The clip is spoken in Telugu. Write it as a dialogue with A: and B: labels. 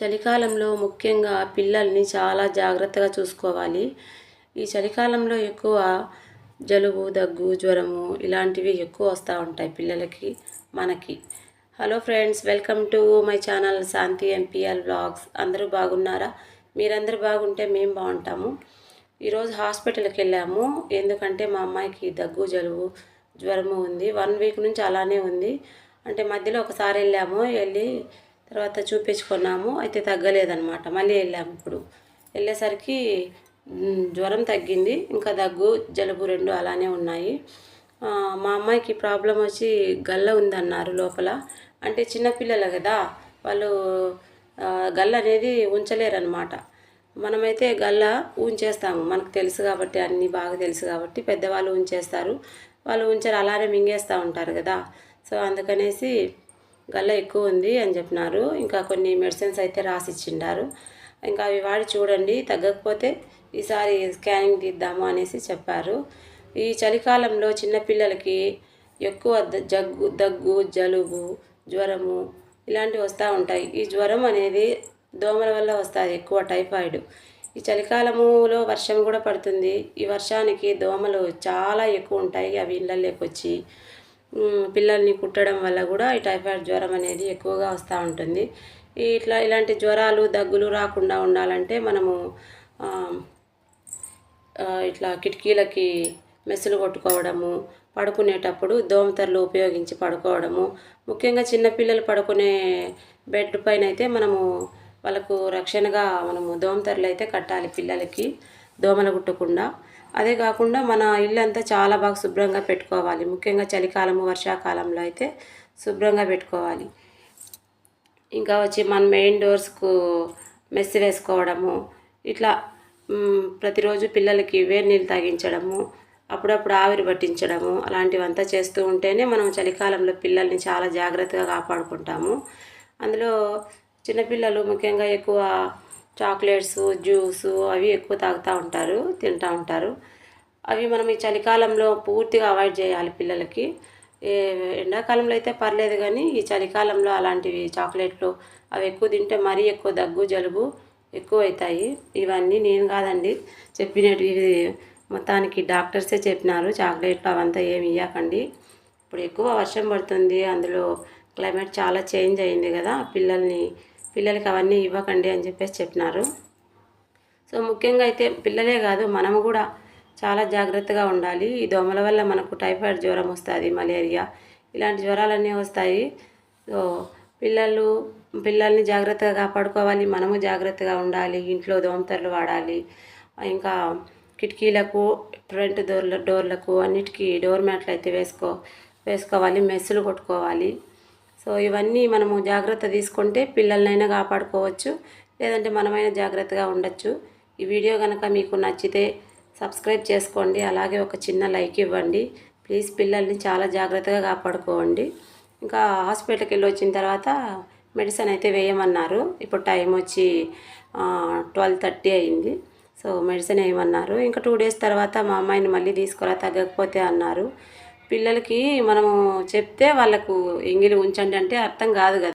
A: చలికాలంలో ముఖ్యంగా పిల్లల్ని చాలా జాగ్రత్తగా చూసుకోవాలి. ఈ చలికాలంలో ఎక్కువ జలుబు దగ్గు జ్వరము ఇలాంటివి ఎక్కువ వస్తూ ఉంటాయి పిల్లలకి మనకి. Hello friends welcome to my channel Shanti MPL blogs అందరూ బాగున్నారా? మీరందరూ బాగుంటే మేము బాగుంటాము. ఈరోజు హాస్పిటల్కి వెళ్ళాము. ఎందుకంటే మా అమ్మాయికి దగ్గు జలుబు జ్వరము ఉంది. వన్ వీక్ నుంచి అలానే ఉంది. అంటే మధ్యలో ఒకసారి వెళ్ళాము. వెళ్ళి తర్వాత చూపించుకున్నాము. అయితే తగ్గలేదన్నమాట. మళ్ళీ వెళ్ళాము ఇప్పుడు. వెళ్ళేసరికి జ్వరం తగ్గింది. ఇంకా దగ్గు జలుబు రెండు అలానే ఉన్నాయి. మా అమ్మాయికి ప్రాబ్లం వచ్చి గల్ల ఉందన్నారు లోపల. అంటే చిన్నపిల్లలు కదా వాళ్ళు గల్ల అనేది ఉంచలేరన్నమాట. మనమైతే గల్ల ఉంచేస్తాము. మనకు తెలుసు కాబట్టి అన్నీ బాగా తెలుసు కాబట్టి పెద్దవాళ్ళు ఉంచేస్తారు. వాళ్ళు ఉంచారు అలానే మింగేస్తూ ఉంటారు కదా. సో అందుకనేసి గల్ల ఎక్కువ ఉంది అని చెప్పినారు. ఇంకా కొన్ని మెడిసిన్స్ అయితే రాసిచ్చిండారు. ఇంకా అవి వాడి చూడండి తగ్గకపోతే ఈసారి స్కానింగ్ తీద్దాము అనేసి చెప్పారు. ఈ చలికాలంలో చిన్నపిల్లలకి ఎక్కువ జగ్గు దగ్గు జలుబు జ్వరము ఇలాంటివి వస్తూ ఉంటాయి. ఈ జ్వరం అనేది దోమల వల్ల వస్తుంది ఎక్కువ టైఫాయిడ్. ఈ చలికాలములో వర్షం కూడా పడుతుంది. ఈ వర్షానికి దోమలు చాలా ఎక్కువ ఉంటాయి అవి ఇళ్ళలోకి వచ్చి పిల్లల్ని కుట్టడం వల్ల కూడా ఈ టైఫాయిడ్ జ్వరం అనేది ఎక్కువగా వస్తూ ఉంటుంది. ఇట్లా ఇలాంటి జ్వరాలు దగ్గులు రాకుండా ఉండాలంటే మనము ఇట్లా కిటికీలకి మెస్సులు కొట్టుకోవడము పడుకునేటప్పుడు దోమతరలు ఉపయోగించి పడుకోవడము ముఖ్యంగా చిన్నపిల్లలు పడుకునే బెడ్ పైన అయితే మనము వాళ్ళకు రక్షణగా మనము దోమతరలు అయితే కట్టాలి పిల్లలకి దోమలు కుట్టకుండా. అదే కాకుండా మన ఇల్లంతా చాలా బాగా శుభ్రంగా పెట్టుకోవాలి. ముఖ్యంగా చలికాలము వర్షాకాలంలో అయితే శుభ్రంగా పెట్టుకోవాలి. ఇంకా వచ్చి మన మెయిన్ డోర్స్కు మెస్సి వేసుకోవడము ఇట్లా ప్రతిరోజు పిల్లలకి వేడి నీళ్ళు తాగించడము అప్పుడప్పుడు ఆవిరి పట్టించడము అలాంటివంతా చేస్తూ ఉంటేనే మనం చలికాలంలో పిల్లల్ని చాలా జాగ్రత్తగా కాపాడుకుంటాము. అందులో చిన్నపిల్లలు ముఖ్యంగా ఎక్కువ చాక్లెట్స్ జ్యూసు అవి ఎక్కువ తాగుతూ ఉంటారు తింటూ ఉంటారు. అవి మనం ఈ చలికాలంలో పూర్తిగా అవాయిడ్ చేయాలి పిల్లలకి. ఎండాకాలంలో అయితే పర్లేదు కానీ ఈ చలికాలంలో అలాంటివి చాక్లెట్లు అవి ఎక్కువ తింటే మరీ ఎక్కువ దగ్గు జలుబు ఎక్కువ అవుతాయి ఇవన్నీ నేను కాదండి. చెప్పినట్టు మొత్తానికి డాక్టర్సే చెప్పినారు. చాక్లెట్లు అవంతా ఏమి ఇవ్వకండి ఇప్పుడు ఎక్కువ వర్షం పడుతుంది. అందులో క్లైమేట్ చాలా చేంజ్ అయింది కదా. పిల్లల్ని పిల్లలకి అవన్నీ ఇవ్వకండి అని చెప్పేసి చెప్పినారు. సో ముఖ్యంగా అయితే పిల్లలే కాదు మనము కూడా చాలా జాగ్రత్తగా ఉండాలి. ఈ దోమల వల్ల మనకు టైఫాయిడ్ జ్వరం వస్తుంది మలేరియా ఇలాంటి జ్వరాలన్నీ వస్తాయి. సో పిల్లలు పిల్లల్ని జాగ్రత్తగా కాపాడుకోవాలి మనము జాగ్రత్తగా ఉండాలి ఇంట్లో దోమతరలు వాడాలి ఇంకా కిటికీలకు ఫ్రంట్ డోర్ల డోర్లకు అన్నిటికీ డోర్ మ్యాట్లు అయితే వేసుకో వేసుకోవాలి మెస్సులు కొట్టుకోవాలి. సో ఇవన్నీ మనము జాగ్రత్త తీసుకుంటే పిల్లలనైనా కాపాడుకోవచ్చు లేదంటే మనమైనా జాగ్రత్తగా ఉండొచ్చు. ఈ వీడియో కనుక మీకు నచ్చితే సబ్స్క్రైబ్ చేసుకోండి అలాగే ఒక చిన్న లైక్ ఇవ్వండి. ప్లీజ్ పిల్లల్ని చాలా జాగ్రత్తగా కాపాడుకోండి. ఇంకా హాస్పిటల్కి వెళ్ళి వచ్చిన తర్వాత మెడిసిన్ అయితే వేయమన్నారు. ఇప్పుడు టైం వచ్చి ట్వెల్వ్ థర్టీ అయింది. సో మెడిసిన్ వేయమన్నారు. ఇంకా టూ డేస్ తర్వాత మా అమ్మాయిని మళ్ళీ తీసుకురా తగ్గకపోతే అన్నారు. పిల్లలకి మనము చెప్తే వాళ్ళకు ఎంగిలి ఉంచండి అంటే అర్థం కాదు కదా.